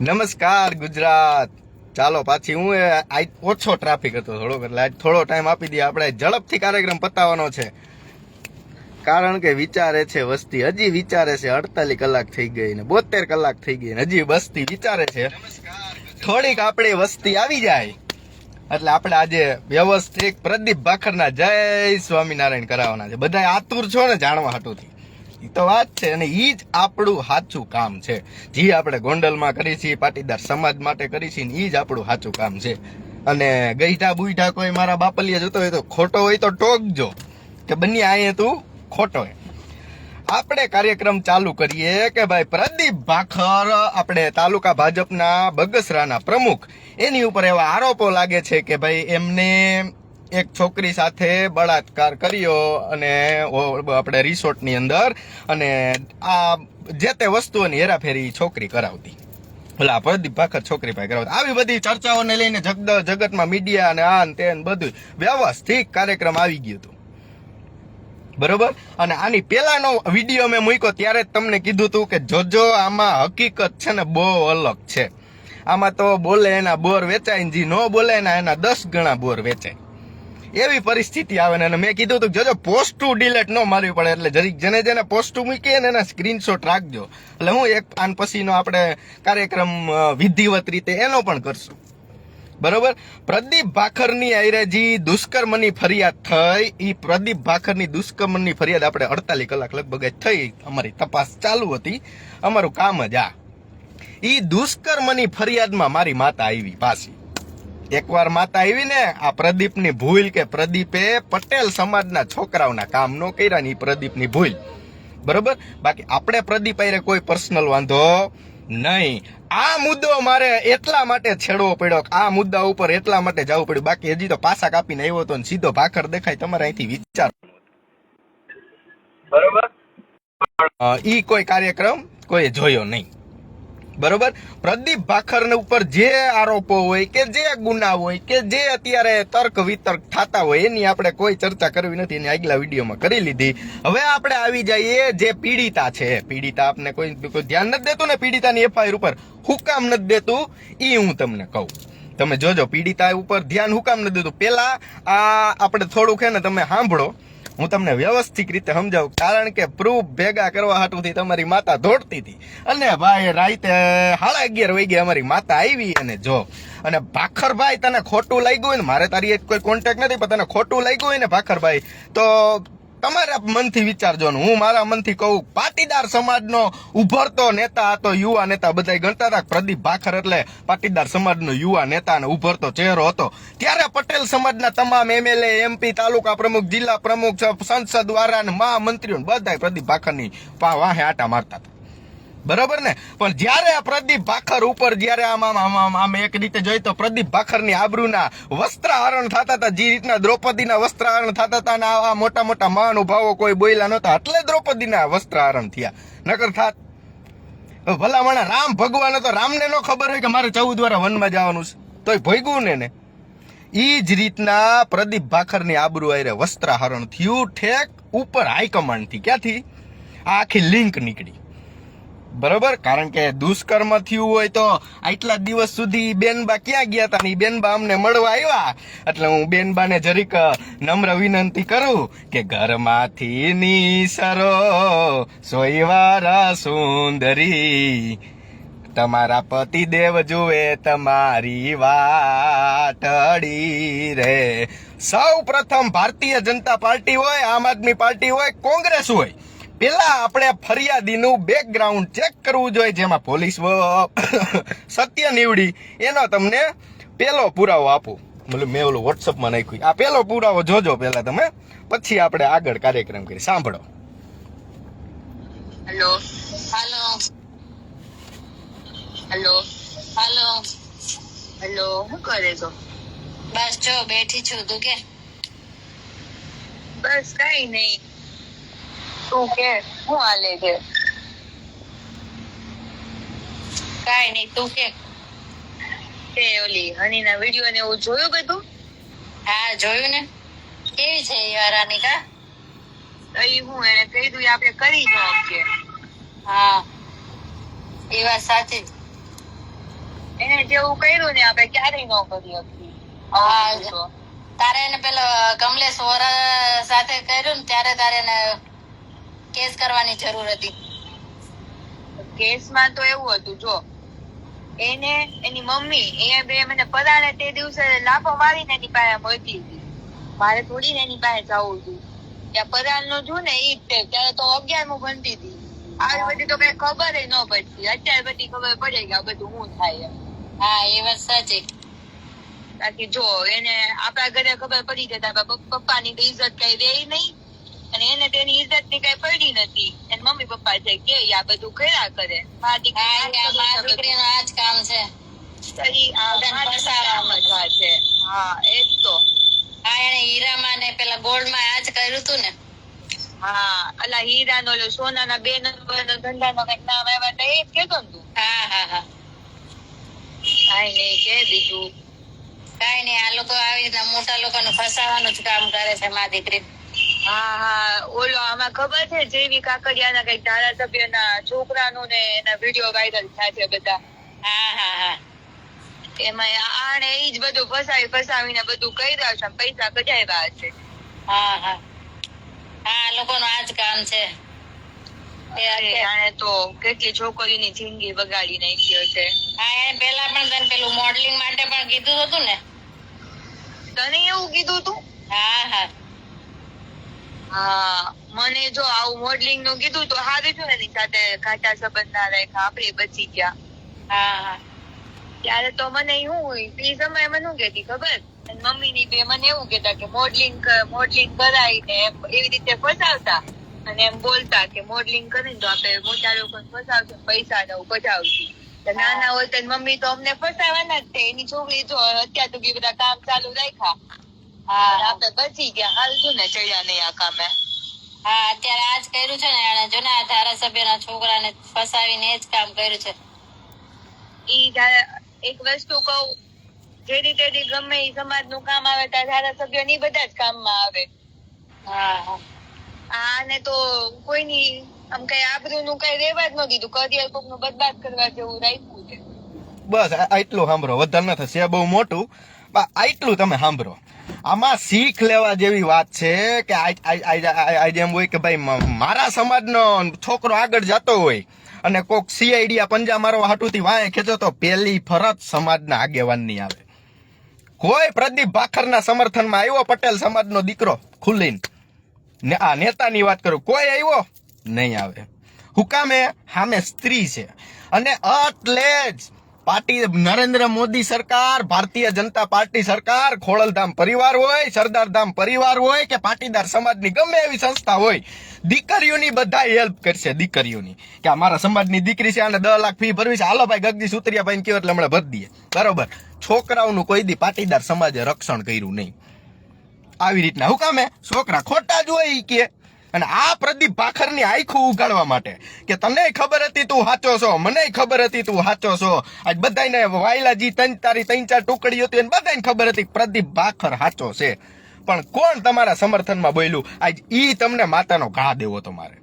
નમસ્કાર, ગુજરાત. ચાલો, પાછી હું આજ ઓછો ટ્રાફિક હતો થોડોક, એટલે આજ થોડો ટાઈમ આપી દઈએ. આપણે ઝડપથી કાર્યક્રમ પતાવવાનો છે. કારણ કે વિચારે છે વસ્તી. હજી વિચારે છે અડતાલીસ કલાક થઈ ગઈ ને બોતેર કલાક થઈ ગઈ ને હજી વસ્તી વિચારે છે. થોડીક આપણી વસ્તી આવી જાય. એટલે આપણે આજે વ્યવસ્થિત પ્રદીપ ભાખરના જય સ્વામિનારાયણ કરાવવાના છે. બધા આતુર છો ને જાણવા હાટુથી. ઈ તો વાત છે અને એ જ આપણું સાચું કામ છે. જે આપણે ગોંડલમાં કરી છીએ, પાટીદાર સમાજ માટે કરી છીએ ને એ જ આપણું સાચું કામ છે. અને ગઈઢા બુઈઢા કોઈ મારા બાપલિયા જોતો હોય તો ખોટો હોય તો ટોકજો કે બંને આયે તું ખોટો આપણે કાર્યક્રમ ચાલુ કરીએ કે ભાઈ પ્રદીપ ભાખર, આપણે તાલુકા ભાજપના બગસરાના પ્રમુખ, એની ઉપર એવા આરોપો લાગે છે કે ભાઈ એમને એક છોકરી સાથે બળાત્કાર કર્યો અને આપણે રિસોર્ટની અંદર અને આ જે તે વસ્તુઓની હેરાફેરી છોકરી કરાવતી. ઓલા પ્રદીપ ભાખર છોકરી પાસે કરાવતી. આવી બધી ચર્ચાઓને લઈને જગદ, જગતમાં મીડિયા અને આ તે બધું વ્યવસ્થિત કાર્યક્રમ આવી ગયું હતું. બરોબર? અને આની પહેલાનો વીડિયો મેં મૂક્યો ત્યારે જ તમને કીધું હતું કે જોજો, આમાં હકીકત છે ને બહુ અલગ છે. આમાં તો બોલે એના બોર વેચાય જે ન બોલે એના એના દસ ગણા બોર વેચાય. એવી પરિસ્થિતિ આવે ને મેં કીધું હતું કે પોસ્ટ ટુ ડિલેટ ન મારવી પડે એટલે જરીક જેને જેને પોસ્ટ ટુ મૂકીએ ને એના સ્ક્રીનશોટ રાખજો. એટલે હું એક આન પછીનો આપણે કાર્યક્રમ વિધિવત રીતે એનો પણ કરશું. બરોબર? પ્રદીપ ભાખરની અંગ્રેજી દુષ્કર્મની ફરિયાદ થઈ. એ પ્રદીપ ભાખરની દુષ્કર્મની ફરિયાદ આપણે અડતાલીસ કલાક લગભગ જ થઈ. અમારી તપાસ ચાલુ હતી. અમારું કામ જ આ. એ દુષ્કર્મની ફરિયાદમાં મારી માતા આવી પાછી. એકવાર માતા આવી ને આ પ્રદીપની ભૂલ કે પ્રદીપે પટેલ સમાજના છોકરાઓના કામ નો કર્યા ને ઈ પ્રદીપની ભૂલ. બરોબર? બાકી આપણે પ્રદીપ આયરે કોઈ પર્સનલ વાંધો નહીં. આ મુદ્દો મારે એટલા માટે છેડવો પડ્યો કે આ મુદ્દા ઉપર એટલા માટે જવું પડ્યું. બાકી હજી તો પાછા કાપીને આવ્યો હતો ને સીધો ભાખર દેખાય તમારે અહીંથી વિચાર. બરોબર? ઈ કોઈ કાર્યક્રમ કોઈ જોયો નહીં. બરોબર? પ્રદીપ ભાખર ઉપર જે આરોપો હોય કે જે ગુના હોય કે જે અત્યારે તર્ક વિતર્ક થતા હોય, એની આપણે કોઈ ચર્ચા કરવી નથી, એની આગલા વિડીયોમાં કરી લીધી. હવે આપણે આવી જઈએ જે પીડિતા છે. પીડિતા આપને કોઈ ધ્યાન નથી દેતું ને પીડિતાની એફઆઈઆર ઉપર. હુકામ નથી દેતું. એ હું તમને કહું. તમે જોજો પીડિતા ઉપર ધ્યાન હુકામ નથી દેતું. પેલા આ આપણે થોડુંક છે ને તમે સાંભળો. હું તમને વ્યવસ્થિત રીતે સમજાવું. કારણ કે પ્રૂફ ભેગા કરવા હાટુથી તમારી માતા દોડતી હતી. અને ભાઈ રાતે સાડા અગિયાર વાગે અમારી માતા આવી અને જો, અને ભાખરભાઈ તને ખોટું લાગ્યું હોય ને, મારે તારી કોઈ કોન્ટેક્ટ નથી, પણ તને ખોટું લાગ્યું હોય ને ભાખરભાઈ, તો તમારા મનથી વિચારજો ને હું મારા મનથી કહું, પાટીદાર સમાજનો ઉભરતો નેતા હતો, યુવા નેતા. બધા ગણતા હતા પ્રદીપ ભાખર એટલે પાટીદાર સમાજનો યુવા નેતા અને ઉભરતો ચહેરો હતો. ત્યારે પટેલ સમાજના તમામ એમએલએ એમપી તાલુકા પ્રમુખ, જિલ્લા પ્રમુખ, સંસદ દ્વારા અને મહામંત્રીઓ બધા પ્રદીપ ભાખરની વાહે આટા મારતા હતા. બરોબર ને? પણ જ્યારે આ પ્રદીપ ભાખર ઉપર, જ્યારે આમ આમ આમ આમ એક રીતે જોઈએ તો પ્રદીપ ભાખરની આબરૂના વસ્ત્રહરણ થતા હતા, જે રીતના દ્રૌપદીના વસ્ત્રહરણ થતા હતા અને આવા મોટા મોટા મહાનુભાવો કોઈ બોયલા નહોતા, એટલે દ્રૌપદીના વસ્ત્રહરણ થયા. નકર થાત. ભલામણા રામ ભગવાન હતો, રામને નો ખબર હોય કે મારે ચૌદ વાર વનમાં જવાનું છે. તોય ભોગવું ને ને એ જ રીતના પ્રદીપ ભાખરની આબરૂ આયરે વસ્ત્રહરણ થયું, ઠેક ઉપર હાઈકમાન્ડથી. ક્યાંથી? આ આખી લિંક નીકળી. બરોબર? કારણ કે દુષ્કર્મ થયું હોય તો આટલા દિવસ સુધી બેનબા ક્યાં ગયા હતા ને બેનબા અમને મળવા આવ્યા. એટલે હું બેનબાને જરીક નમ્ર વિનંતી કરું કે ઘરમાંથી નીસરો, સોયવારા સુંદરી, તમારા પતિદેવ જુએ તમારી વાટડી રે. સૌ પ્રથમ ભારતીય જનતા પાર્ટી હોય, આમ આદમી પાર્ટી હોય, કોંગ્રેસ હોય. પેલા આપણે ફરિયાદીનું બેકગ્રાઉન્ડ ચેક કરવું જોઈએ જેમાં પોલીસ સત્ય નીવડી એનો તમને પેલો પુરાવો આપું. મતલબ મેં ઓલું વોટ્સઅપમાં નાખ્યું. આ પેલો પુરાવો જોજો પેલા તમે પછી આપણે આગળ કાર્યક્રમ કરી સાંભળો. હેલો હાલો હેલો હાલો હેલો શું કરે છો? બસ જો બેઠી છું. તું કે? બસ કઈ નહીં. તું કે? શું હાલે છે? કાઈ નઈ તું કે? તે ઓલી હનીના વીડિયો ને એવું જોયું બધું હા જોયું ને. કેવી છે એ વારાની કા? તો હું એને કહી દઉં આપણે કરી ન શકીએ. હા એ વાત સાચી એને જેવું કર્યું ને આપણે ક્યારેય ન કરી શકીએ. હા. તારે એને પેલો કમલેશ વોરા સાથે કર્યું ને ત્યારે તારે એને કેસ કરવાની જરૂર હતી. કેસમાં તો એવું હતું જો. એને એની મમ્મી એ બે મને પરાણે તે દિવસે લાફો મારીને એની પાસે મોકલી હતી. મારે થોડી ને એની પાસે જવું હતું. ત્યાં પરાલનું છું ને ઈ જ તે ત્યારે તો અગિયારમું ભણતી હતી. આવી બધી તો કઈ ખબર ન પડતી. અત્યારે બધી ખબર પડે કે આ બધું શું થાય હા એ વાત સાચી. બાકી જો એને આપણા ઘરે ખબર પડી જતા પપ્પાની ની ઇજ્જત કઈ રે નહીં અને એને તેની ઇજ્જતની કઈ પડી નથી. એન મમ્મી પપ્પા છે કે આ બધું કર્યા કરે. દીકરીનું આ જ કામ છે. હા એ જ તો. હા એને હીરામાં ને પેલા ગોલ્ડમાં આ જ કર્યું હતું ને. હા અલા હીરા નો સોના ના બે નંબર નો ધંધા નો કંઈક નામ આવ્યા હતા એ જ કેતો ને તું. હા હા હા. કાઈ નહીં કે બીજું? કાઈ નઈ આ લોકો આવી રીતના મોટા લોકોને ફસાવાનું જ કામ કરે છે મા દીકરી. હા હા. ઓલો આમાં ખબર છે જેવી કાકડિયાના કંઈક ધારાસભ્યના છોકરાનું ને એના વીડિયો વાયરલ થાય છે બધા. હા હા હા. એમાં આણે એ જ બધું ફસાવી ફસાવીને બધું કર્યા છે પૈસા કઢાવ્યા છે હા હા. હા લોકોનું આ જ કામ છે. એ આણે તો કેટલી છોકરીઓની જિંદગી બગાડી નાખી હશે. હા એને પેલા પણ તને પેલું મોડલિંગ માટે પણ કીધું હતું ને? તને એવું કીધું તું? હા હા. હા મને જો આવું મોડલિંગનું કીધું તો સારું છું એની સાથે ઘાટા સંબંધ ના રાખ્યા આપણે બચી ગયા. હા હા. ત્યારે તો મને શું એ સમયે મને શું કેતી ખબર? મમ્મી ની બે મને એવું કેતા કે મોડલિંગ મોડલિંગ કરાય ને એવી રીતે ફસાવતા. અને એમ બોલતા કે મોડલિંગ કરીને તો આપણે મોટા લોકો ફસાવશે પૈસા ને તો નાના હોય તો મમ્મી તો અમને ફસાવાના જ છે. એની છોકરી જો અત્યાર સુધી બધા કામ ચાલુ રાખ્યા હા. અને હા આપણે બચી ગયા. હાલ શું ને ચડ્યા નહીં આ કામે. હા અત્યારે આ કર્યું છે ને એને જો ને આ ધારાસભ્યના છોકરાને ફસાવીને એ જ કામ કર્યું છે. ઈ એક વસ્તુ કહું જે રીતે ગમે ઈ સમાજ કામ આવે ત્યાં ધારાસભ્યની બધા જ કામમાં આવે. હા હા. આને તો કોઈની આમ કઈ આબરૂ નું કઈ રેવા જ ન દીધું કરિયર કોકનું બરબાદ કરવા જેવું રાખ્યું છે. બસ આ- આટલું સાંભળો. વધારે ન થશે બહુ મોટું. આટલું તમે સાંભળો. આમાં શીખ લેવા જેવી વાત છે કે આજ- એમ હોય કે ભાઈ મારા સમાજનો છોકરો આગળ જતો હોય અને કોક સીઆઈડિયા પંજા મારો હાટુથી વાંહે ખેંચો તો પેલી ફરજ સમાજના આગેવાનની આવે. કોઈ પ્રદીપ ભાખરના સમર્થનમાં આવ્યો, પટેલ સમાજનો દીકરો ખુલ્લીને ને આ નેતાની વાત કરું, કોઈ આવ્યો? નહીં આવે. હુકામે સામે સ્ત્રી છે. અને એટલે જ પાર્ટી નરેન્દ્ર મોદી સરકાર, ભારતીય જનતા પાર્ટી સરકાર ખોળલધામ પરિવાર હોય, સરદારધામ પરિવાર હોય કે પાટીદાર સમાજની ગમે એવી સંસ્થા હોય, દીકરીઓની બધા હેલ્પ કરશે દીકરીઓની. કે આ મારા સમાજની દીકરી છે, આને દસ લાખ ફી ભરવી છે. હાલો ભાઈ ગગદી સુતરિયા ભાઈ કયો એટલે હમણાં ભરી દઈએ. બરોબર. છોકરાઓનું કોઈ દી પાટીદાર સમાજે રક્ષણ કર્યું નહીં. આવી રીતના. હું કામે? છોકરા ખોટા જ હોય કે. અને આ પ્રદીપ ભાખરની આખું ઉગાડવા માટે કે તને ખબર હતી તું સાચો છો, મને ખબર હતી તું સાચો છો. આજ બધાને વાયલાજી તન તારી ત્રણ ચાર ટુકડી હતી અને બધાને ખબર હતી પ્રદીપ ભાખર સાચો છે. પણ કોણ તમારા સમર્થનમાં બોલ્યું? આજ ઈ તમને માતાનો ઘા દેવો તમારે.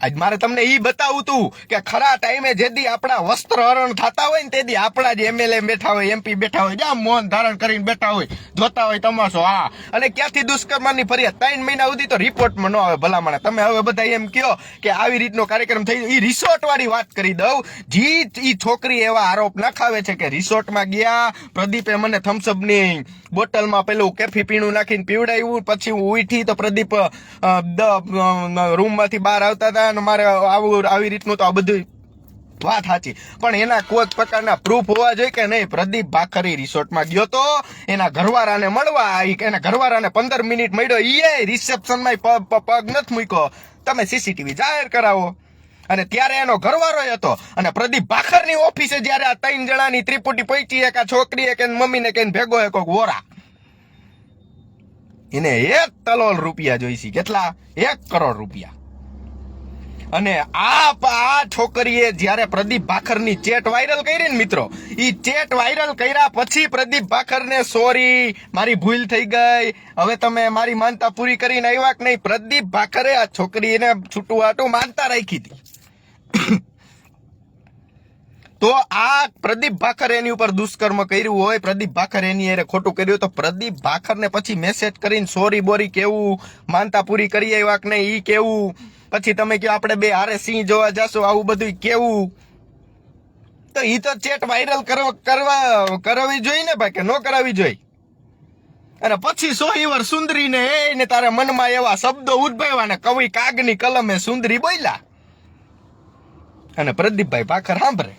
આજ મારે તમને એ બતાવું તું કે ખરા ટાઈમે જેદી આપણા વસ્ત્ર હરણ થતા હોય ને તેદી આપણા જ એમએલએ બેઠા હોય એમપી બેઠા હોય જ્યાં મૌન ધારણ કરીને બેઠા હોય, જોતા હોય તમાશો, હા. અને ક્યાંથી દુષ્કર્મની ફરિયાદ ત્રણ મહિના સુધી તો રિપોર્ટમાં ન આવે ભલામણે. તમે હવે બધા એમ કયો કે આવી રીતનો કાર્યક્રમ થઈ એ રિસોર્ટ વાળી વાત કરી દઉં. જી એ છોકરી એવા આરોપ નખાવે છે કે રિસોર્ટમાં ગયા, પ્રદીપે મને થમ્સઅપની બોટલમાં પેલું કેફી પીણું નાખીને પીવડાવ્યું. પછી હું ઉઠી તો પ્રદીપ રૂમમાંથી બહાર આવતા હતા અને મારે આવું, આવી રીતનું તો આ બધું વાત સાચી. પણ એના કોઈક પ્રકારના પ્રૂફ હોવા જોઈએ કે નહીં? પ્રદીપ ભાખરી રિસોર્ટમાં ગયો તો એના ઘરવાળાને મળવા એના ઘરવાળાને પંદર મિનિટ મળ્યો. એ રિસેપ્શનમાં પગ નથી મૂક્યો. તમે સીસીટીવી જાહેર કરાવો. અને ત્યારે એનો ઘરવાળો હતો. અને પ્રદીપ ભાખરની ઓફિસે જ્યારે આ ત્રણ જણાની ત્રિપુટી પહોંચી એક, આ છોકરીએ કે મમ્મીને કહીને ભેગો એક વોરા. એને એક તલોલ રૂપિયા જોઈશી. કેટલા? એક કરોડ રૂપિયા. અને આ આ છોકરીએ જ્યારે પ્રદીપ ભાખરની ચેટ વાયરલ કરી ને મિત્રો એ ચેટ વાયરલ કર્યા પછી પ્રદીપ ભાખરને, સોરી, મારી ભૂલ થઈ ગઈ. હવે તમે મારી માનતા પૂરી કરીને આવ્યા કે નહીં? પ્રદીપ ભાખરે આ છોકરીને છૂટું આટું માનતા રાખી હતી. તો આ પ્રદીપ ભાખર એની ઉપર દુષ્કર્મ કર્યું હોય, પ્રદીપ ભાખર એની એને ખોટું કર્યું તો પ્રદીપ ભાખરને પછી મેસેજ કરીને સોરી બોરી કેવું, માનતા પૂરી કરી આવ્યા કે નહીં, ઈ કેવું? પછી તમે કહો આપણે બે હારે સિંહ જોવા જશો, આવું બધું કેવું? તો ઈ તો ચેટ વાયરલ કરવા કરવા કરાવવી જોઈએ ને ભાઈ, કે ન કરાવવી જોઈએ અને પછી સોહીવર સુંદરીને એને તારા મનમાં એવા શબ્દો ઉદ્ભવ્યા ને કવિ કાગની કલમે સુંદરી બોલ્યા. અને પ્રદીપભાઈ ભાખર સાંભળે.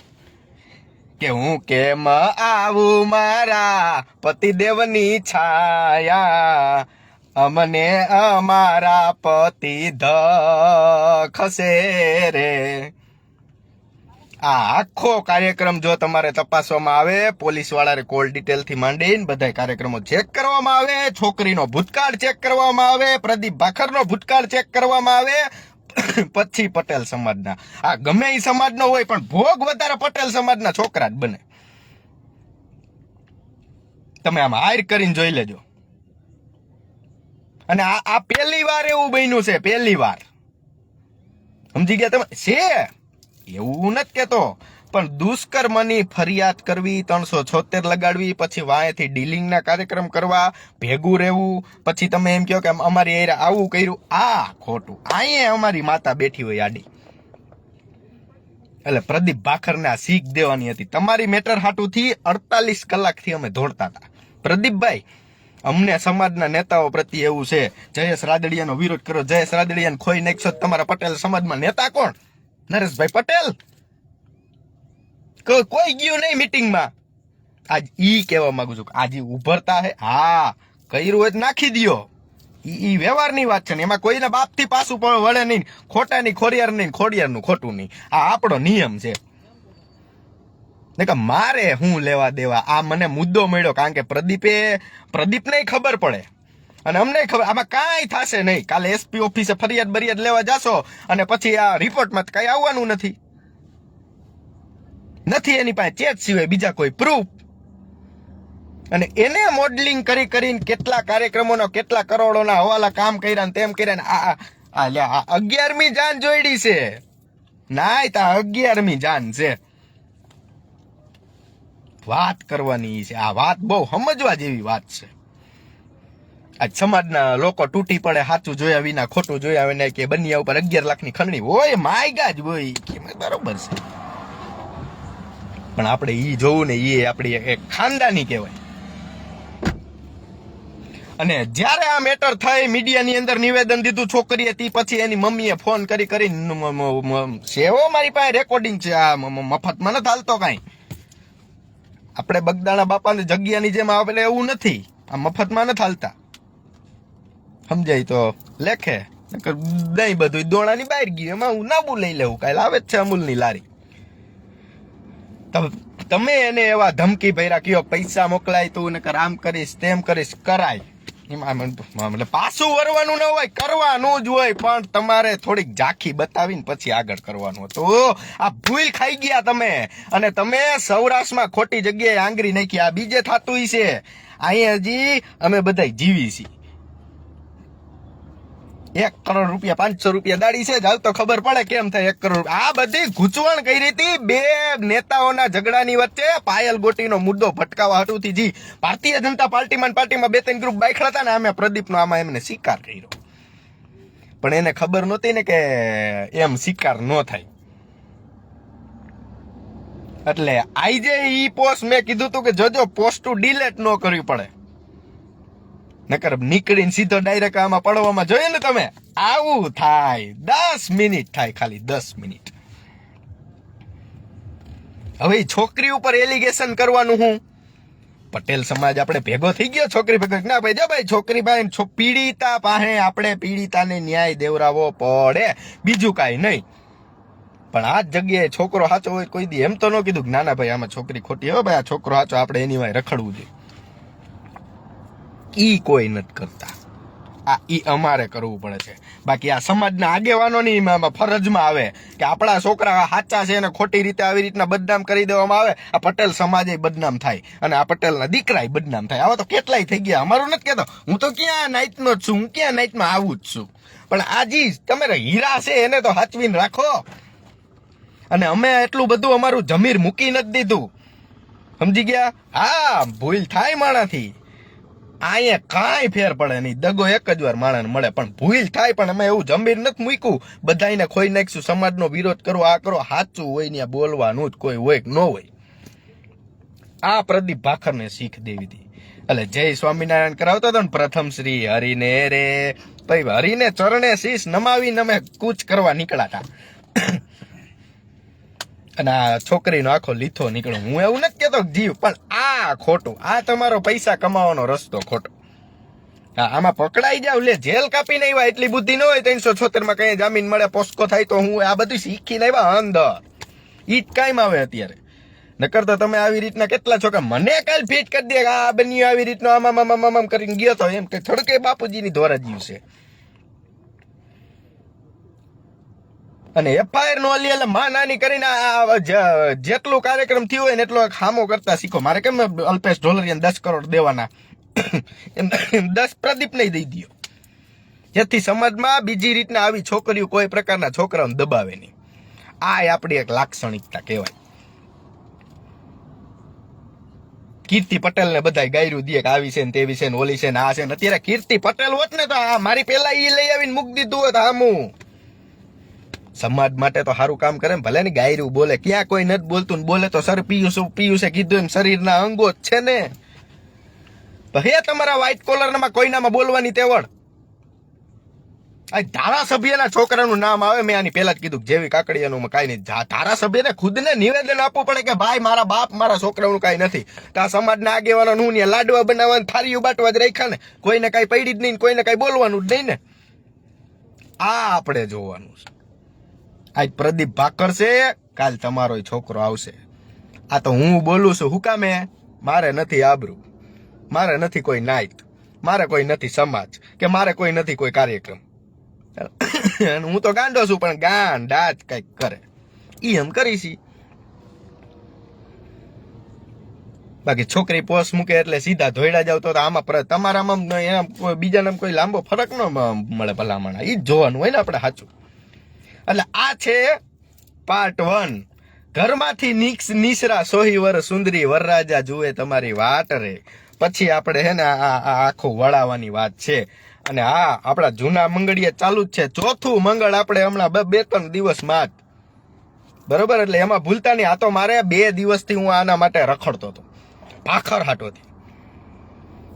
કે હું કેમ આવું મારા પતિદેવની છાયા? અમને અમારા પતિ ખસે રે. આ આખો કાર્યક્રમ જો તમારે તપાસવામાં આવે પોલીસ વાળાને કોલ ડિટેલથી માંડીને બધા કાર્યક્રમો ચેક કરવામાં આવે, છોકરીનો ભૂતકાળ ચેક કરવામાં આવે, પ્રદીપ ભાખરનો ભૂતકાળ ચેક કરવામાં આવે પછી પટેલ સમાજના. આ ગમે એ સમાજનો હોય, પણ ભોગ વધારે પટેલ સમાજના છોકરા જ બને. તમે આમ હાયર કરીને જોઈ લેજો. અને આ આ પહેલી વાર એવું બન્યું છે, પહેલી વાર. સમજી ગયા તમે? છે. એવું નથી કેતો. પણ દુષ્કર્મની ફરિયાદ કરવી, ત્રણસો છોતેર લગાડવી, પછી વાંયથી ડીલિંગના કાર્યક્રમ કરવા, ભેગું રહેવું, પછી તમે એમ કહો કે અમારી એરે આવું કર્યું. આ ખોટું. અહીંયા અમારી માતા બેઠી હોય આડી. એટલે પ્રદીપ ભાખરને આ શીખ દેવાની હતી. તમારી મેટર હાટુથી અડતાલીસ કલાકથી અમે દોડતા હતા. પ્રદીપભાઈ, અમને સમાજના નેતાઓ પ્રત્યે એવું છે, જયેશ રાદડિયાનો વિરોધ કરો જયેશ રાદડિયાને ખોઈ નાખશો તમારા પટેલ સમાજમાં નેતા કોણ? નરેશભાઈ પટેલ. કોઈ ગયું નહીં મીટિંગમાં આજ ઈ કહેવા માંગુ છું આજે ઉભરતા હે. હા, કર્યું હોય નાખી દો ઈ વ્યવહારની વાત છે ને, એમાં કોઈને બાપથી પાછું પણ વળે નહીં. ખોટાની ખોડિયાર નહીં, ખોડિયારનું ખોટું નહીં. આ આપણો નિયમ છે. કે મારે હું લેવા દેવા? આ મને મુદ્દો મળ્યો કારણ કે પ્રદીપે, પ્રદીપને ખબર પડે. અને અમને ખબર, આમાં કાંઈ થશે નહીં. કાલે એસપી ઓફિસે ફરિયાદ બરિયાદ લેવા જાશો અને પછી આ રિપોર્ટમાં કાંઈ આવવાનું નથી. નથી એની પાસે ચેટ સિવાય બીજા કોઈ પ્રૂફ અને એને મોડલિંગ કરી કરીને કેટલા કાર્યક્રમોનો, કેટલા કરોડોના હવાલા કામ કર્યા ને તેમ કર્યા ને આ આ અગિયારમી જાન જોઈડી છે. નાય તા અગિયારમી જાન છે. વાત કરવાની છે. આ વાત બહુ સમજવા જેવી વાત છે. આજ સમાજના લોકો તૂટી પડે, સાચું જોયા વિના, ખોટું જોયા વિના કે બન્યા ઉપર અગિયાર લાખની ખંડણી હોય, માયગા જ હોય. બરોબર છે. પણ આપણે એ જોવું ને એ આપણી એક ખાનદાની કહેવાય. અને જ્યારે આ મેટર થઈ મીડિયાની અંદર નિવેદન દીધું છોકરીએ, તી પછી એની મમ્મીએ ફોન કરી કરી સેવો મારી પાસે રેકોર્ડિંગ છે. આ મફતમાં નથી હાલતો કાંઈ. આપણે બગદાણા બાપાની જગ્યાની જેમ આવેલે એવું નથી. આ મફતમાં નથી હાલતા. સમજાય તો લેખે. દહીં બધું દોણાની બહાર ગયું. એમાં હું નાબુ લઈ લેવું. કાલે આવે જ છે અમૂલની લારી. તમ- એને એવા ધમકી ભર્યા, કયો પૈસા મોકલાય તું, નકર આમ કરીશ, તેમ કરીશ, કરાય. મતલબ પાછું વરવાનું ન હોય, કરવાનું જ હોય, પણ તમારે થોડીક ઝાંખી બતાવીને પછી આગળ કરવાનું હતું. આ ભૂલ ખાઈ ગયા તમે. અને તમે સૌરાષ્ટ્રમાં ખોટી જગ્યાએ આંગરી નાખી, આ બીજે થતું છે. અહીંયા હજી અમે બધા જીવી છીએ. એક કરોડ રૂપિયા, પાંચસો રૂપિયા દાડી છે જ. હાલ તો ખબર પડે કેમ થાય એક કરોડ આ બધી ગૂંચવણ કરી હતી બે નેતાઓના ઝઘડાની વચ્ચે. પાયલ ગોટીનો મુદ્દો ભટકાવા હટુથી જી. ભારતીય જનતા પાર્ટીમાં પાર્ટીમાં બે ત્રણ ગ્રુપ બાઈખડા હતા ને અમે પ્રદીપનો આમાં એમને સ્વીકાર કર્યો. પણ એને ખબર નહોતી ને કે એમ સ્વીકાર ન થાય. એટલે આજે ઈ પોસ્ટ મેં કીધું તું કે જોજો, પોસ્ટ ટુ ડિલેટ ન કરવી પડે. નકર નીકળીને સીધો ડાયરેક્ટ આમાં પડવામાં જોઈએ ને તમે? આવું થાય. દસ મિનિટ થાય ખાલી, દસ મિનિટ. હવે છોકરી ઉપર એલિગેશન કરવાનું હું? પટેલ સમાજ આપણે ભેગો થઈ ગયો છોકરી ભેગો? ના ભાઈ, જો ભાઈ, છોકરી ભાઈ પીડિતા પાસે આપણે પીડિતાને ન્યાય દેવરાવો પડે. બીજું કાંઈ નહીં. પણ આ જગ્યાએ છોકરો સાચો હોય કોઈ દી એમ તો ન કીધું ના ના ભાઈ, આમાં છોકરી ખોટી. હો ભાઈ, આ છોકરો સાચો, આપણે એની વાય રખડવું જોઈએ. ઈ કોઈ નથી કરતા. આ ઈ અમારે કરવું પડે છે. બાકી આ સમાજના આગેવાનોની એમાં ફરજમાં આવે કે આપણા છોકરા સાચા છે અને ખોટી રીતે આવી રીતના બદનામ કરી દેવામાં આવે, આ પટેલ સમાજે બદનામ થાય અને આ પટેલના દીકરાય બદનામ થાય. આવા તો કેટલાય થઈ ગયા. અમારું નથી કહેતો. હું તો ક્યાં નાઈટનો જ છું? હું ક્યાં નાઈટમાં આવું જ છું? પણ આજી તમે હીરા છે, એને તો હાચવીને રાખો. અને અમે એટલું બધું અમારું જમીર મૂકી નથી દીધું. સમજી ગયા? હા, ભૂલ થાય માણાથી. અહીંયા કાંઈ ફેર પડે નહીં. દગો એક જ વાર માણસને મળે. પણ ભૂલ થાય, પણ અમે એવું જમીર નથી મૂક્યું. બધાને ખોઈ નાખશું. સમાજનો વિરોધ કરો આ કરો સાચું હોય ને બોલવાનું જ કોઈ હોય કે ન હોય. આ પ્રદીપ ભાખરને શીખ દેવી હતી. એટલે જય સ્વામિનારાયણ કરાવતો હતો ને પ્રથમ શ્રી હરિને રે. ભાઈ હરિને ચરણે શીશ નમાવીને અમે કૂચ કરવા નીકળ્યા હતા અને આ છોકરીનો આખો લીથો નીકળ્યો. હું એવું નથી કહેતો જીવ, પણ આ ખોટું. આ તમારો પૈસા કમાવાનો રસ્તો ખોટો. આમાં પકડાઈ જાવ, લે, જેલ કાપીને આવ્યા, એટલી બુદ્ધિ ન હોય ત્રણસો છોતેરમાં કઈ જામીન મળે, પોસ્કો થાય તો હું આ બધું શીખીને આવ્યા અંદર. ઈ જ કાયમ આવે અત્યારે. નકર તો તમે આવી રીતના કેટલા છો કે મને કાલ ફીટ કરી દે આ બન્યું આવી રીતનો આમ આમ આમ આમ કરીને ગયો તો એમ કે થડકે બાપુજીની ધોરા જીવ છે. અને એફઆઈઆર નો લી એટલે માં નાની કરીને જેટલું કાર્યક્રમ થયું હોય ને એટલો હામો કરતા શીખો. મારે કેમ અલ્પેશ ઢોલરિયાને દસ કરોડ દેવાના? દસ પ્રદીપ નહીં દઈ દો જેથી સમાજમાં બીજી રીતના આવી છોકરીઓ કોઈ પ્રકારના છોકરાઓને દબાવે નહીં. આ આપણી એક લાક્ષણિકતા કહેવાય. કીર્તિ પટેલ ને બધા ગાયરું દે કે આવી છે ને તેવી છે ને ઓલી છે ને આ છે ને અત્યારે કીર્તિ પટેલ હોત ને તો મારી પેલા એ લઈ આવીને મૂકી દીધું હોત આમું સમાજ માટે તો સારું કામ કરે ને, ભલે ને ગાયરું બોલે, ક્યાં કોઈ નથી બોલતું બોલે તો સર પિયુષ, પિયુષે કીધું એમ, શરીરના અંગો જ છે ને. હે તમારા વ્હાઈટ કોલરમાં કોઈનામાં બોલવાની તેવડ? આ ધારાસભ્યના છોકરાનું નામ આવે, મેં આની પહેલા જ કીધું જેવી જેવી એનું કાંઈ નહીં. ધારાસભ્યને ખુદને નિવેદન આપવું પડે કે ભાઈ, મારા બાપ, મારા છોકરાનું કાંઈ નથી. તો આ સમાજના આગેવાનો હું ને લાડવા બનાવવાનું થારીઓ બાટવા જ રાખ્યા ને. કોઈને કાંઈ પડી જ નહીં કોઈને કાંઈ બોલવાનું જ નહીં ને. આ આપણે જોવાનું છે. આજ પ્રદીપ ભાકર છે, કાલ તમારો છોકરો આવશે. આ તો હું બોલું છું, હું કામે? મારે નથી આબરૂ. મારે નથી કોઈ નાયત મારે કોઈ નથી સમાજ. કે મારે કોઈ નથી કોઈ કાર્યક્રમ. હું તો ગાંડો છું, પણ ગાંડા જ કંઈક કરે. ઈ એમ કરીશી બાકી છોકરી પોસ્ટ મૂકે એટલે સીધા ધોઈડા જાવ તો આમાં તમારામાં એના બીજાના કોઈ લાંબો ફરક ન મળે ભલામણ. એ જ જોવાનું હોય ને આપણે સાચું. એટલે આ છે પાર્ટ વન ઘરમાંથી નીકસ નીસરા સોહી વર સુંદરી વરરાજા જુએ તમારી વાટ રે. પછી આપણે હે ને આ આખું વળાવવાની વાત છે. અને હા આપણા જૂના મંગળીએ ચાલુ જ છે. ચોથું મંગળ આપણે હમણાં બે- બે ત્રણ દિવસમાં જ બરોબર? એટલે એમાં ભૂલતા નહીં. આ તો મારે બે દિવસથી હું આના માટે રખડતો હતો. ભાખર હાટોથી.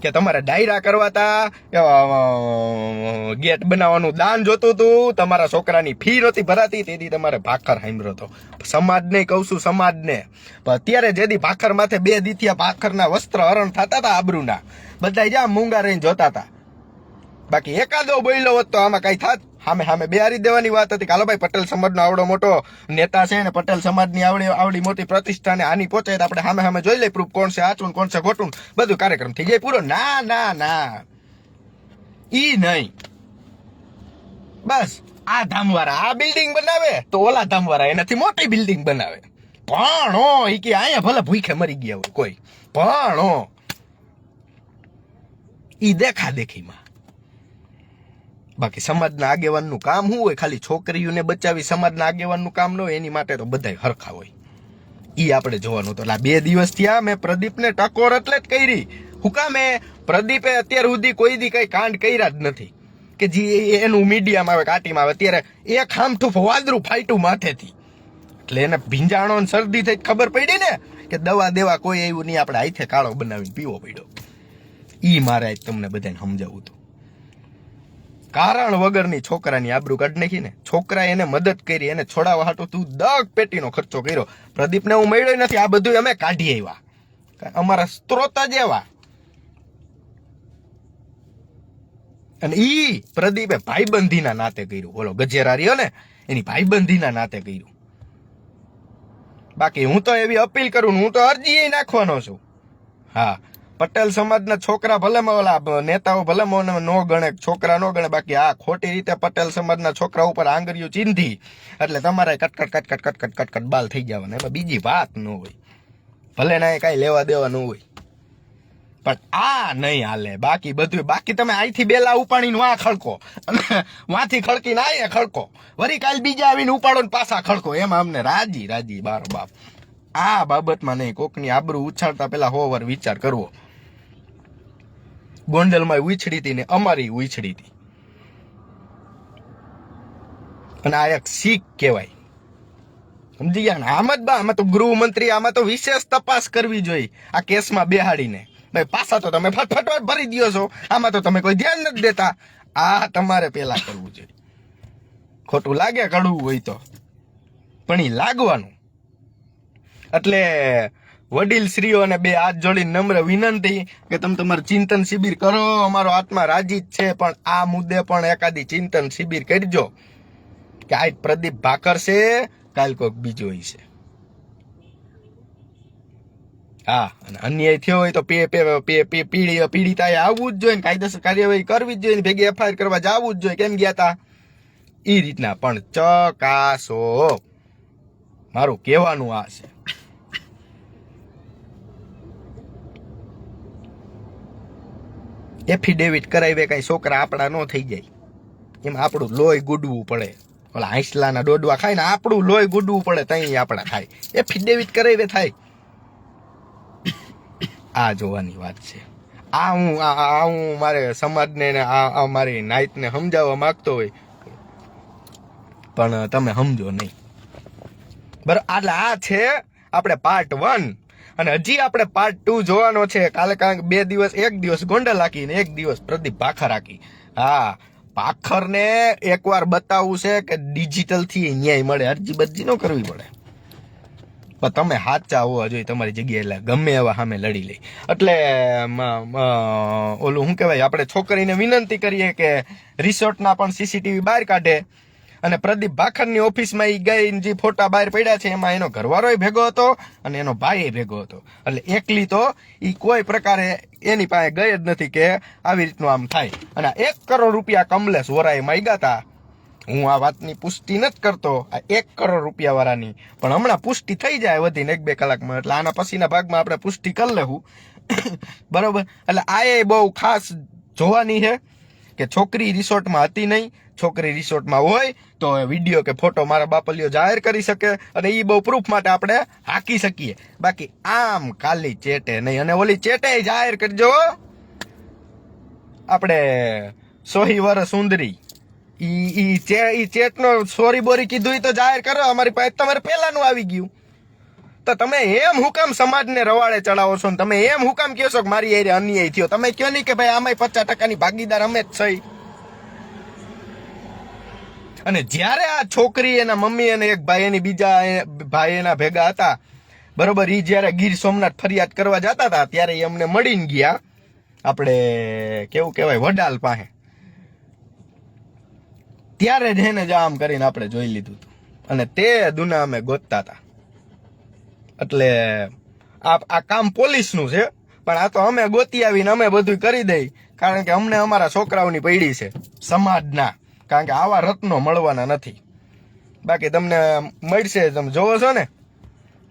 કે તમારે ડાયરા કરવા કરવાતા ગેટ બનાવવાનું દાન જોતું હતું તમારા છોકરાની ફી નહોતી ભરાતી, તેથી તમારે ભાખર હાંભળ્યો હતો સમાજને કહું છું, સમાજને. અત્યારે જેદી ભાખર માથે બે દીથિયા ભાખરના વસ્ત્ર હરણ થતા હતા આબરૂના. બધા જ્યાં મૂંગા રહીને જોતા હતા બાકી એકાદો બોલ્યો હોત તો આમાં કઈ થાત સામે સામે બે હારી દેવાની વાત હતી કાલો ભાઈ, પટેલ સમાજનો આવડો મોટો નેતા છે ને પટેલ સમાજની આવડી આવડી મોટી પ્રતિષ્ઠાને આની પહોંચે આપણે સામે સામે જોઈ લઈએ પ્રૂફ કોણ છે, આચું કોણ છે, ખોટું બધું કાર્યક્રમ થઈ જાય પૂરો. ના ના ના. ઈ નહીં. બસ, આ ધામવાળા આ બિલ્ડિંગ બનાવે તો ઓલા ધામવાળા એનાથી મોટી બિલ્ડિંગ બનાવે. ઓ ઈ કે અહીંયા ભલે ભૂખે મરી ગયા હોય કોઈ. ઓ ઈ દેખા દેખીમાં. બાકી સમાજના આગેવાનનું કામ શું હોય? ખાલી છોકરીઓને બચાવી સમાજના આગેવાનનું કામ ન હોય, એની માટે તો બધાય હરખા હોય. એ આપણે જોવાનું તો એટલે બે દિવસ થયા, મેં પ્રદીપને ટકોર એટલે જ કરી. હું કામે પ્રદીપે અત્યાર સુધી કોઈ દી કઈ કાંડ કર્યા જ નથી. કે જે એનું મીડિયામાં આવે, કાટીમાં આવે, અત્યારે એક હામઠું વાદરું ફાઈટું માથેથી. એટલે એને ભીંજાણો શરદી થઈ ખબર પડી ને કે દવા દેવા કોઈ એવું નહીં, આપણે હાથે કાળો બનાવીને પીવો પડ્યો. એ મારે તમને બધાને સમજાવવું હતું. કારણ વગરની છોકરાની આબરૂ કાઢ નાખી ને છોકરાએ એને મદદ કરી, એને છોડાવવા હાટું તું દગ પેટીનો ખર્ચો કર્યો. પ્રદીપને હું મળ્યો નથી, આ બધું અમે કાઢી આવ્યા અમારા સ્ત્રોત જ એવા અને ઈ પ્રદીપે ભાઈબંધીના નાતે કર્યું. બોલો ગજેરા રહ્યો ને, એની ભાઈબંધીના નાતે કર્યું. બાકી હું તો એવી અપીલ કરું હું તો અરજી નાખવાનો છું. હા. પટેલ સમાજના છોકરા ભલે ઓલા નેતાઓ ભલે મને નો ગણે, છોકરા નો ગણે, બાકી આ ખોટી રીતે પટેલ સમાજના છોકરા ઉપર આંગળીઓ ચીંધી, એટલે તમારે કટકટ કટકટ કટકટ કટકટ બાલ થઈ જવાના. એમાં બીજી વાત ન હોય. ભલે ના કાંઈ લેવા દેવા ન હોય. પણ આ નહીં હાલે. બાકી બધું બાકી તમે અહીંથી બેલા ઉપાડીને વાં ખડકો. અને વાંથી ખડકીને આયે ખડકો. વરી કાલ બીજા આવીને ઉપાડો ને પાછા ખડકો. એમાં અમને રાજી રાજી બાર બાપ. આ બાબતમાં નહીં, કોકની આબરૂ ઉછાળતા પહેલા હોવર વિચાર કરવો. ગોંડલમાં ઉછળી હતી ને અમારી ઉછળી હતી. અને આ એક શીખ કહેવાય. સમજી ગયા ને? આમ જ બા, આમાં તો ગૃહમંત્રી, આમાં તો વિશેષ તપાસ કરવી જોઈએ. આ કેસમાં બેહાડીને. ભાઈ, પાછા તો તમે ફટફટ ભરી દ્યો છો. આમાં તો તમે કોઈ ધ્યાન નથી દેતા. આ તમારે પેલા કરવું જોઈએ. ખોટું લાગે, કડવું હોય તો. પણ એ લાગવાનું. એટલે વડીલ શ્રીઓને બે હાથ જોડી નમ્ર વિનંતી કે તમે તમારું ચિંતન શિબિર કરો, અમારો આત્મા રાજી જ છે, પણ આ મુદ્દે પણ એકાદી ચિંતન શિબિર કરજો. કે આજ પ્રદીપ ભાકર છે, કાલ કોઈક બીજો છે. હા, અને અન્યાય થયો હોય તો પે પે પે પીડી, પીડિતાએ આવવું જ જોઈએ કાયદેસર કાર્યવાહી કરવી જ જોઈએ ભેગી એફઆઈઆર કરવા જવું જ જોઈએ. કેમ ગયા તા? એ રીતના પણ ચકાસો. મારું કહેવાનું આ છે. એફિડેવિટ કરાવીએ કાંઈ છોકરા આપણા ન થઈ જાય. એમાં આપણું લોહી ગુડવું પડે. ઓલા હાંસલાના દોડવા ખાય ને આપણું લોહી ગુડવું પડે ત્યાં આપણા થાય. એફિડેવિટ કરાવીએ થાય. આ જોવાની વાત છે. આ હું આ હું મારે સમાજને આ મારી નાઈતને સમજાવવા માંગતો હોય. પણ તમે સમજો નહીં. બરાબર એટલે આ છે, આપણે પાર્ટ વન અને હજી આપણે પાર્ટ ટુ જોવાનો છે. કાલે કાંઈક બે દિવસ, એક દિવસ ગોંડલ રાખી ને એક દિવસ પ્રદીપ ભાખર રાખી હા, ભાખરને એકવાર બતાવવું છે કે ડિજિટલથી ન્યાય મળે અરજી બરજી ન કરવી પડે. પણ તમે સાચા હોવા જોઈએ તમારી જગ્યાએ, એટલે ગમે એવા સામે લડી લે. એટલે ઓલું શું કહેવાય, આપણે છોકરીને વિનંતી કરીએ કે રિસોર્ટના પણ સીસીટીવી બહાર કાઢે. અને પ્રદીપ ભાખરની ઓફિસમાં એ ગઈ જે ફોટા બહાર પડ્યા છે, એમાં એનો ઘરવાળોય ભેગો હતો અને એનો ભાઈ ભેગો હતો. એટલે એકલી તો એ કોઈ પ્રકારે એની પાસે ગઈ જ નથી કે આવી રીતનું આમ થાય. અને એક કરોડ રૂપિયા કમલેશ વોરાએ માંગ્યા હતા હું આ વાતની પુષ્ટિ નથી કરતો, આ એક કરોડ રૂપિયા વાળાની. પણ હમણાં પુષ્ટિ થઈ જાય વધીને એક બે કલાકમાં, એટલે આના પછીના ભાગમાં આપણે પુષ્ટિ કરી લેવું બરોબર? એટલે આ એ બહુ ખાસ જોવાની છે. કે છોકરી રિસોર્ટમાં હતી નહીં, છોકરી રિસોર્ટમાં હોય, તો વીડિયો કે ફોટો મારા બાપલીઓ જાહેર કરી શકે અને એ બહુ પ્રૂફ માટે આપણે હાકી શકીએ. બાકી આમ ખાલી ચેટે નહીં, અને ઓલી ચેટે જાહેર કરજો આપણે સોહી વર સુંદરી. ઈ ઈ ચેટનો સોરી બોરી કીધું તો જાહેર કરો, અમારી પાસે તમારે પહેલાનું આવી ગયું. તો તમે એમ હુકામ સમાજને રવાડે ચડાવો છો ને તમે એમ હુકામ કહો છો કે મારી એરે અન્યાય થયો. તમે કહો નહીં કે ભાઈ આમાંય પચાસ ટકાની ભાગીદાર અમે જ થઈ અને જ્યારે આ છોકરી એના મમ્મી અને એક ભાઈ એની બીજા ભાઈ એના ભેગા હતા, બરોબર, ઈ જ્યારે ગીર સોમનાથ ફરિયાદ કરવા જતા હતા, ત્યારે એ અમને મળીને ગયા. આપણે કેવું કહેવાય, વડાલ પાસે. ત્યારે જ એને જ આમ કરીને આપણે જોઈ લીધું હતું. અને તે દુના અમે ગોતતા હતા. એટલે આ કામ પોલીસનું છે, પણ આ તો અમે ગોતી આવીને અમે બધું કરી દઈ, કારણ કે અમને અમારા છોકરાઓની પૈડી છે, સમાજના, કારણ કે આવા રત્નો મળવાના નથી. બાકી તમને મળશે, તમે જોવો છો ને?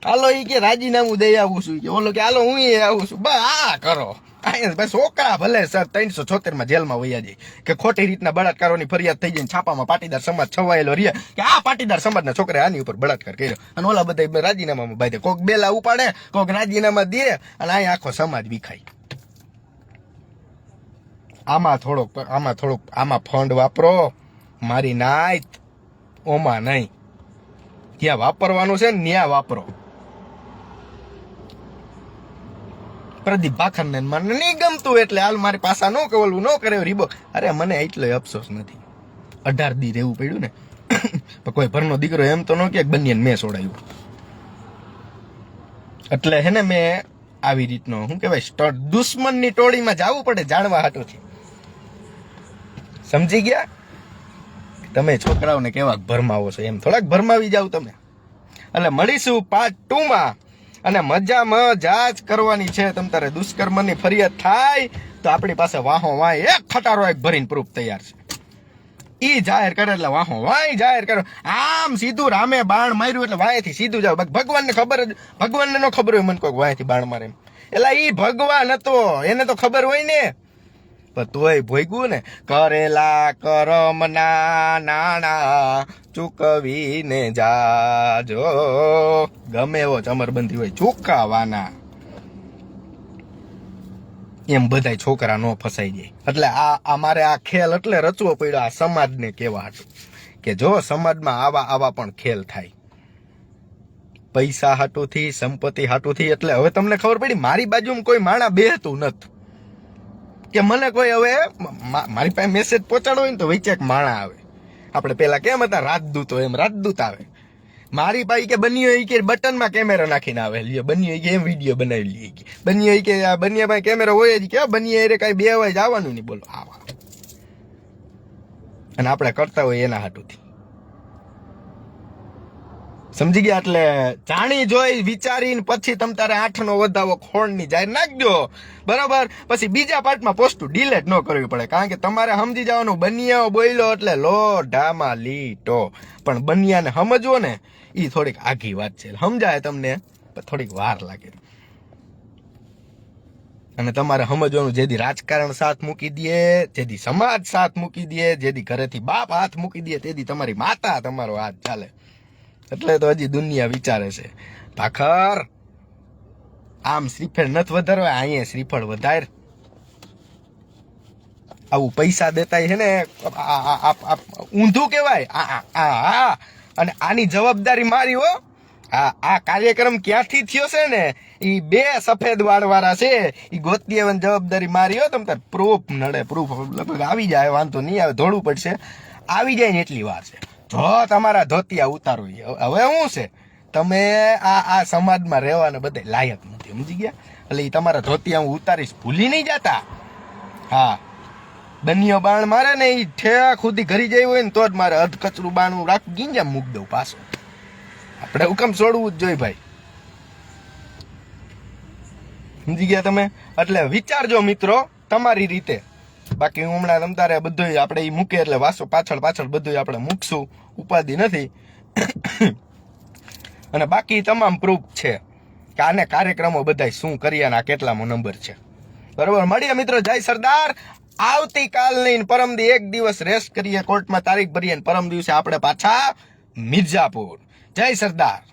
હાલો એ કે રાજીનામું દઈ આવું છું કે ઓલો કે હાલો હું આવું છું, બસ આ કરો. અહીંયા ભાઈ, છોકરા ભલે સર ત્રણસો છોતેરમાં જેલમાં વયા જાય. કે ખોટી રીતના બળાત્કારોની ફરિયાદ થઈ જાય છાપામાં પાટીદાર સમાજ છવાયેલો રહે. કે આ પાટીદાર સમાજના છોકરા આની ઉપર બળાત્કાર કર્યો. અને ઓલા બધા રાજીનામામાં બાંધે. કોક બેલા ઉપાડે, કોક રાજીનામા દે, અને અહીંયા આખો સમાજ વિખાય. આમાં થોડોક આમાં થોડોક આમાં ફંડ વાપરો. મારી નાય ઓમાં નહીં. ત્યાં વાપરવાનું છે ને ત્યાં વાપરો. પ્રદીપ ભાખરને મને નહીં ગમતું એટલે હાલ મારી પાસા ન કવલવું ન કરે રીબો. અરે મને એટલે અફસોસ નથી. અઢાર દી રહેવું પડ્યું ને. પણ કોઈ ભરનો દીકરો એમ તો ન કે બંને મેં છોડાયું એટલે હે ને મેં આવી રીતનો, શું કહેવાય દુશ્મનની ટોળીમાં જવું પડે જાણવા હાટુથી. સમજી ગયા? તમે છોકરાઓને કેવા ભરમાવો છો એમ. થોડાક ભરમાવી જાવ તમે. એટલે મળીશું પાર્ટ ટુ અને મજામાં જાજ કરવાની છે. તમ તારે દુષ્કર્મની ફરિયાદ થાય તો આપણી પાસે વાહો વાય એક ખટારો, એક ભરીને પ્રૂફ તૈયાર છે. ઈ જાહેર કરે એટલે વાહો વાય જાહેર કરો. આમ સીધું રામે બાણ માર્યું એટલે વાયથી સીધું જાવ. ભગવાનને ખબર જ ભગવાનને ન ખબર હોય મને કોઈ વાયથી બાણ મારે એમ. એલા ઈ ભગવાન હતો. એને તો ખબર હોય ને. પણ તોય ભોગ્યું ને? કરેલા કરમના નાણા ચૂકવીને જાજો. ગમે એવો ચમરબંધી હોય ચૂકવવાના એમ બધાય છોકરા નો ફસાઈ જાય. એટલે આ આ મારે આ ખેલ એટલે રચવો પડ્યો, આ સમાજને કેવા હતું કે જો સમાજમાં આવા આવા પણ ખેલ થાય. પૈસા હાટુથી, સંપત્તિ હાટુથી, એટલે હવે તમને ખબર પડી, મારી બાજુમાં કોઈ માણા બેહતું નથી. કે મને કોઈ હવે મારી પાસે મેસેજ પહોંચાડો હોય ને તો વચ્ચે એક માણા આવે. આપણે પહેલાં કેમ હતા? રાજદૂતો એમ, રાજદૂત આવે. મારી પાસે કે બન્યો હોય કે બટનમાં કેમેરા નાખીને આવે. લ્યો ઈ કે એમ વીડિયો બનાવી લઈએ કે. બન્યો કે આ બન્યા પાસે કેમેરા હોય જ કે બન્યા એરે કાંઈ બે વાય આવવાનું નહીં. બોલો આવા. અને આપણે કરતા હોય એના હાટુથી. સમજી ગયા એટલે જાણી જોઈ, વિચારીને પછી તમ તારે આઠનો વધાવો ખોણની જાહેર નાખજો. બરાબર? પછી બીજા પાર્ટમાં પોસ્ટ ડિલેટ ન કરવી પડે, કારણ કે તમારે સમજી જવાનું, બનિયાઓ બોલ્યો એટલે લો ઢામાં લીટો. પણ બનિયાને સમજવો ને એ થોડીક આઘી વાત છે. સમજાય તમને? થોડીક વાર લાગે. અને તમારે સમજવાનું, જેથી રાજકારણ સાથ મૂકી દે, જેથી સમાજ સાથ મૂકી દે, જેથી ઘરેથી બાપ હાથ મૂકી દે, તેથી તમારી માતા તમારો હાથ ચાલે. એટલે તો હજી દુનિયા વિચારે છે. ભાખર આમ શ્રીફળ નથી વધારવા, અહીંયા શ્રીફળ વધાર. આવું પૈસા દેતા છે ને ઊંધું કહેવાય. આ. અને આની જવાબદારી મારી હો. આ આ કાર્યક્રમ ક્યાંથી થયો છે ને, એ બે સફેદ વાળ વાળા છે. એ ગોતીએ જવાબદારી મારી હો. તમ તાર પ્રૂફ નડે પ્રૂફ લગભગ આવી જાય, વાંધો નહીં આવે, ધોળું પડશે. આવી જાય ને એટલી વાર છે. જો તમારા ધોતિયા ઉતારો હવે શું છે? તમે આ આ સમાજમાં રહેવાને બધે લાયક નથી, સમજી ગયા? એટલે એ તમારા ધોતિયા હું ઉતારીશ. ભૂલી નહીં જતા. હા. બનિયો બાણ મારે ને એ ઠેક સુધી ઘરી જઈ હોય ને તો જ મારે અધકચરું બાણું રાખ ગીંજા મૂક દઉં પાછું. આપણે હુકમ છોડવું જ જોઈએ ભાઈ. સમજી ગયા તમે? એટલે વિચારજો મિત્રો, તમારી રીતે. બાકી હમણાં રમતા તારે બધું આપણે એ મૂકે એટલે વાસો પાછળ પાછળ બધું આપણે મૂકશું. ઉપાધિ નથી. અને બાકી તમામ પ્રૂફ છે કે આને કાર્યક્રમો બધાય શું કર્યા અને આ કેટલામો નંબર છે. બરોબર? મળીએ મિત્રો. જય સરદાર. આવતીકાલ નહીં પરમ દી એક દિવસ રેસ્ટ કરીએ. કોર્ટમાં તારીખ ભરીએ પરમ દિવસે આપણે પાછા મિર્જાપુર જય સરદાર.